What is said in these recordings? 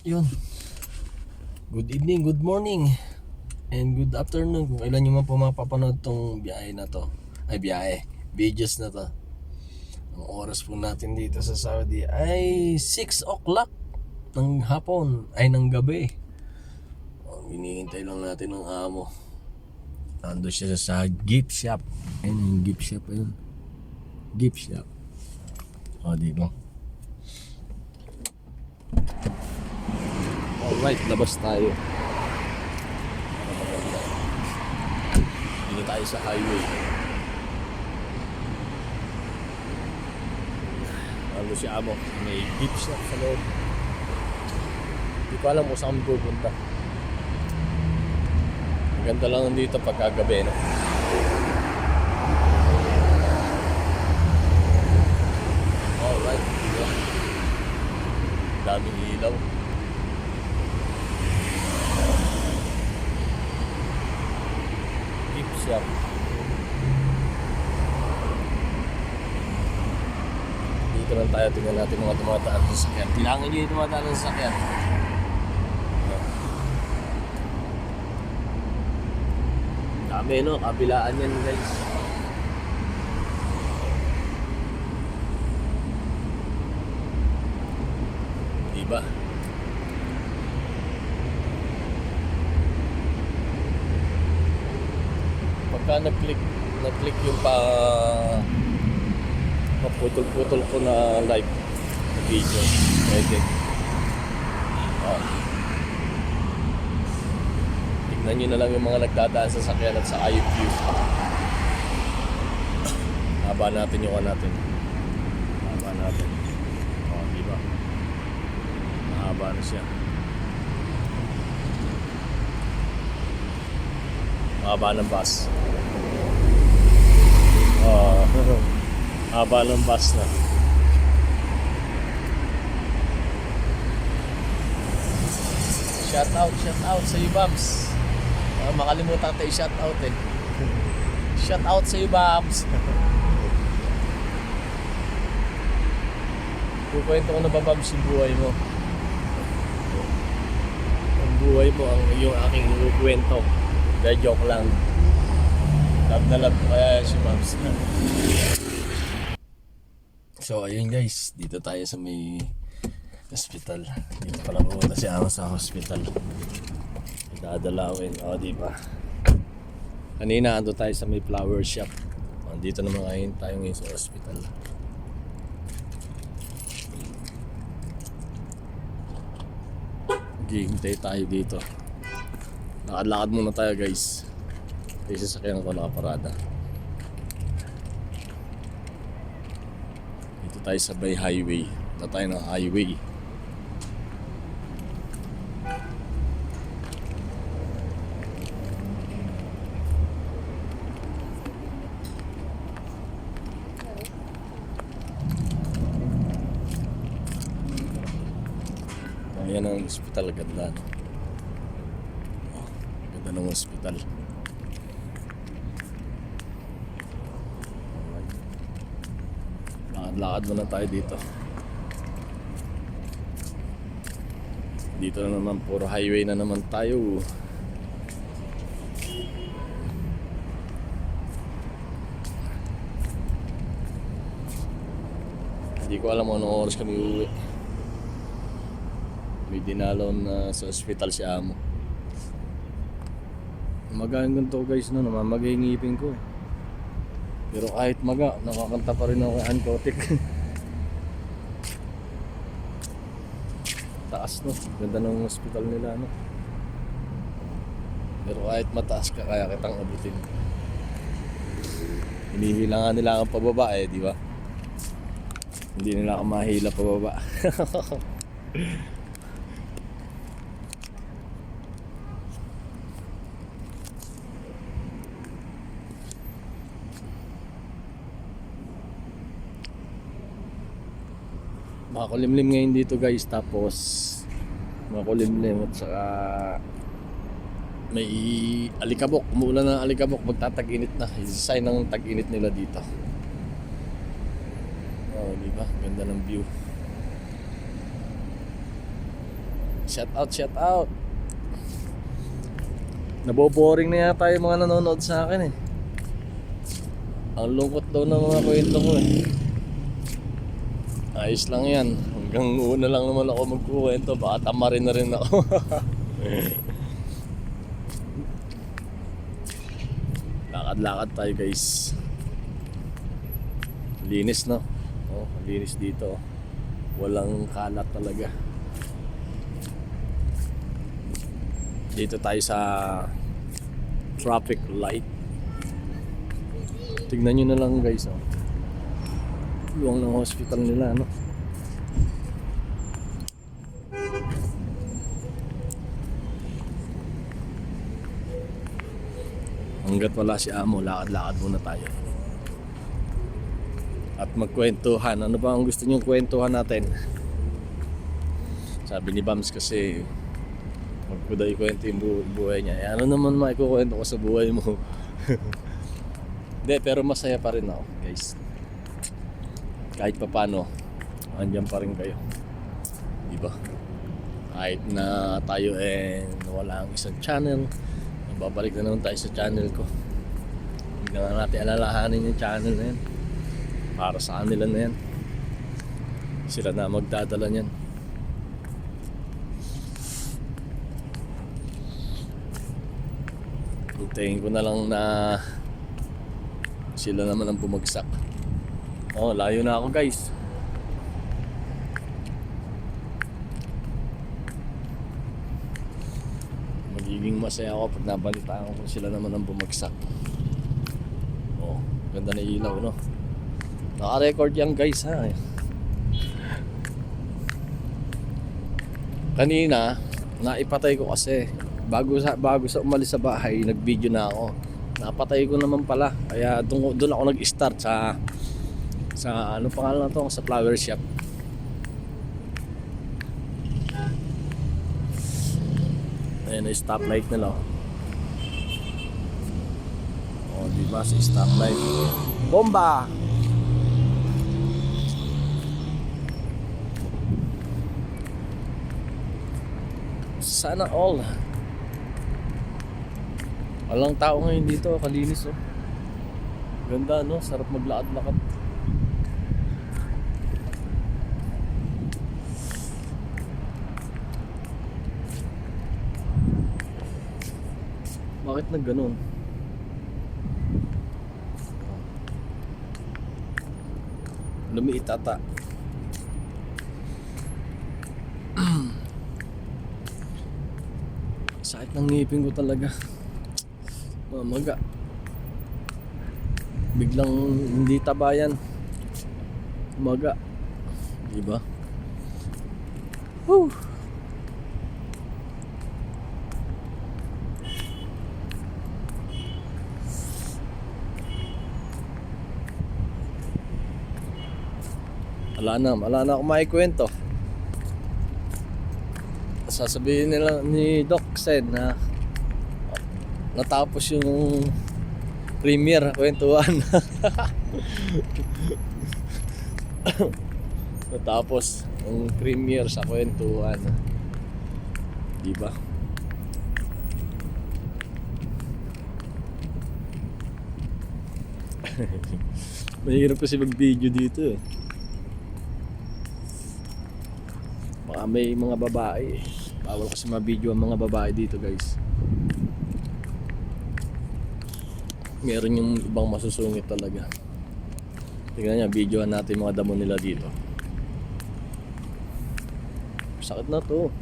Yun. Good evening, good morning, and good afternoon kung kailan nyo po mapapanood tong biyahe na to. Ay, biyahe. Videos na to. Ang oras po natin dito sa Saudi ay 6 o'clock ng hapon, ay ng gabi. Oh, hinihintay lang natin ng amo. Nandun siya sa gift shop. Ayun yung gift shop ayun. Gift shop. O, di ba? Alright, labas tayo. Dito tayo sa highway. Ano si Amo? May gift shop sa loob. Hindi ko alam kung saan pupunta. Ang ganda lang dito pagkagabi, no? Alright, yeah. Daming ilaw. Shop. Dito lang tayo, tingnan natin mga tumataan sa sakyan. Kailangan nyo yung tumataan sa sakyan. Dami no, kabilaan yan guys. Diba? Pagka nag-click, nag-click yung pa maputol-putol ko na live video. Pwede. Oh. Tignan nyo na lang yung mga nagdadaan sa sakyan at sa IQ. Haba natin yung ano natin. Haba natin. Oh, di ba? Mahaba na siya. Mahaba ng bus. Oh, haba ng bus na. Shout out, shout out sa iyo, Bams. Uh, makalimutan tayo shout out eh. Shout out sa iyo. Kukwento ko na ba, Bams, yung buhay mo? Ang buhay mo, ang yung aking kukwento. Dahil joke lang. Love na love kaya si Bams. So, ayun guys. Dito tayo sa may hospital. Dito pala pumunta si Ama sa hospital. Dadalawin. O, di ba? Kanina ando tayo sa may flower shop. O, dito naman ngayon tayo ngayon sa hospital. Hihintay tayo dito. Lakad-lakad muna tayo guys. Kasi sasakyan ko nakaparada. Dito tayo sa Bay Highway. Dito tayo ng highway. Ayan ang hospital, ganda. Oh, ganda ng hospital. Lakad-lakad muna tayo dito. Dito na naman, puro highway na naman tayo. Hindi ko alam anong oras kami uuwi. May dinalaw na sa ospital si Amo. Magaling ganito guys no, namamagay ngipin ko. Pero kahit maga, nakakanta pa rin ako kay Ankotic. Taas no, ganda ng ospital nila no. Pero kahit mataas ka, kaya kitang abutin. Hinihilangan nila ang pababa eh, di ba? Hindi nila ako mahila pababa. Makulimlim ngayon dito guys tapos makulimlim at saka may alikabok, umuulan ng alikabok, magtatag-init na. Sign ng tag-init nila dito. Oh, di ba? Ganda ng view. Shout out, shout out. Naboboring na yata yung mga nanonood sa akin eh. Ang lungkot daw ng mga kwento ko eh. Ayos lang yan. Hanggang una lang naman ako magkukwento. Baka tamarin na rin ako. Lakad-lakad tayo guys. Linis no? Oh, linis dito. Walang kalat talaga. Dito tayo sa traffic light. Tignan nyo na lang guys. Oh. Luwang ng hospital nila. No? Hanggat wala si Amo, lakad-lakad muna tayo. At magkwentuhan. Ano ba ang gusto niyong kwentuhan natin? Sabi ni Bams kasi Huwag ko daw ikwento yung bu- buhay niya. Eh, ano naman maikukwento ko sa buhay mo? Hindi, pero masaya pa rin ako, guys. Kahit pa paano, andyan pa rin kayo. Di ba? Kahit na tayo eh wala ang isang channel, babalik na naman tayo sa channel ko. Hindi na natin alalahanin yung channel na yan. Para sa kanila na yan. Sila na magdadala niyan. Hintayin ko na lang na sila naman ang bumagsak. Oh, layo na ako guys. Magiging masaya ako pag nabalitaan ko kung sila naman ang bumagsak. Oh, ganda na ilaw, no? Naka-record yan guys, ha? Kanina, naipatay ko kasi bago sa bago sa umalis sa bahay, nag-video na ako. Napatay ko naman pala. Kaya doon ako nag-start sa sa ano pangalan to sa flower shop. Ayan na stoplight nila. oh. Oh, di ba sa stoplight? Bomba! Sana all. Walang tao ngayon dito, kalinis oh. Ganda no, sarap maglakad-lakad. Bakit nag ganun? Lumiit ata. Sakit ng ngipin ko talaga. Mamaga. Biglang hindi tabayan. Maga. Diba? Whew. Wala na, wala na akong maikwento. Sasabihin nila ni Doc Sen na natapos yung premiere kwentuhan. natapos ang premiere sa kwentuhan. Di ba? Mahirap kasi mag-video dito eh. Baka may mga babae. Bawal kasi ma-video ang mga babae dito guys. Meron yung ibang masusungit talaga. Tingnan niya, videoan natin mga damo nila dito. Sakit na to.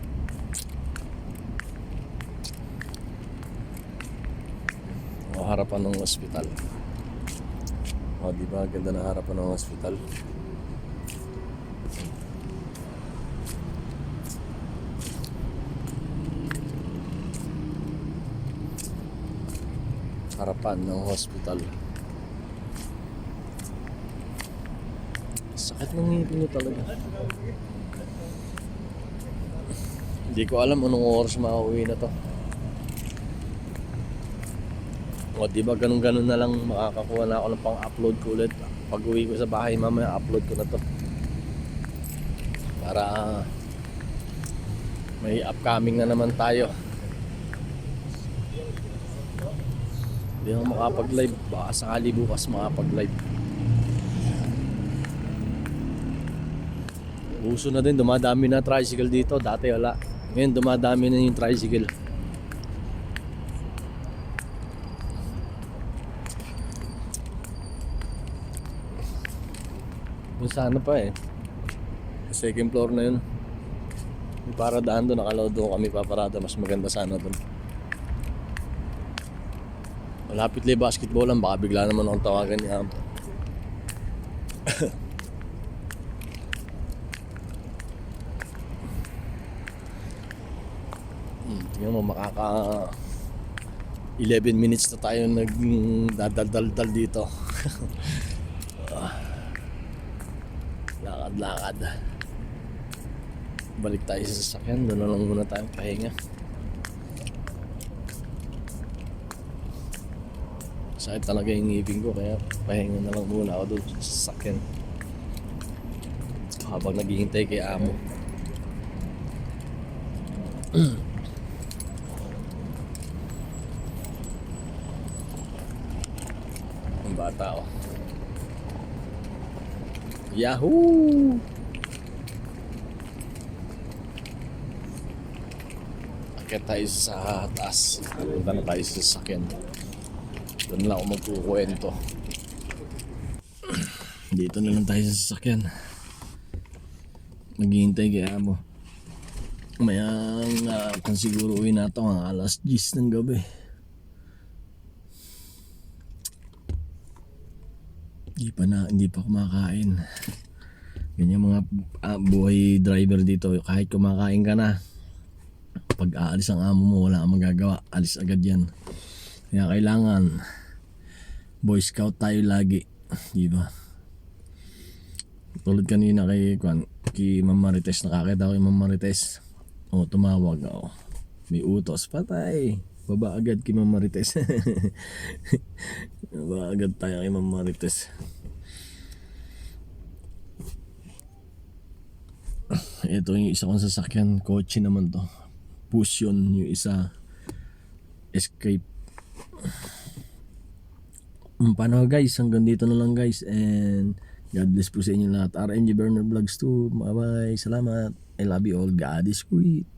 O, harapan ng ospital. O, di ba? Ganda na harapan ng ospital. Harapan ng hospital. Sakit ng ngipin niyo talaga. Hindi ko alam anong oras makauwi na to. O di ba ganun ganun na lang makakakuha na ako ng pang-upload ko ulit. Pag uwi ko sa bahay mamaya upload ko na to. Para May upcoming na naman tayo. Hindi ako makapag-live. Baka sakali bukas makapag-live. Uso na din, dumadami na tricycle dito. Dati wala. Ngayon dumadami na yung tricycle. Yung sa ano pa eh. Second floor na yun. May paradaan doon, nakalaw doon kami paparada. Mas maganda sana doon. Malapit lang basketball lang, baka bigla naman akong tawagan niya. hmm, tingnan mo, makaka 11 minutes na tayo nag dadaldal dito. Lakad-lakad. Balik tayo sa sasakyan, doon na lang muna tayong pahinga. Sakit talaga yung ngipin ko kaya pahinga na lang muna ako doon sa sasakyan. Habang naghihintay kay amo. Ang bata oh. Yahoo! Akit tayo sa taas. Punta na tayo sa sasakyan. Doon lang ako magkukwento. Dito na lang tayo sa sasakyan. Maghihintay kay amo. Mayang uh, kung siguro uwi na ito ang alas 10 ng gabi. Hindi pa na, hindi pa kumakain. Ganyan mga ah, buhay driver dito. Kahit kumakain ka na, pag aalis ang amo mo, wala kang magagawa. Alis agad yan. Kaya kailangan Boy Scout tayo lagi. Di ba? Tulad kanina kay Kwan, kay Ma'am Marites, nakakita ko kay Ma'am Marites. O, tumawag ako. May utos, patay. Baba agad kay Ma'am Marites. Baba agad tayo kay Ma'am Marites. Ito yung isa kong sasakyan, kotse naman to. Yun, yung isa escape. Um, paano guys, hanggang dito na lang guys and God bless po sa inyo lahat. RNG Burner Vlogs 2, bye bye, salamat. I love you all, God is great.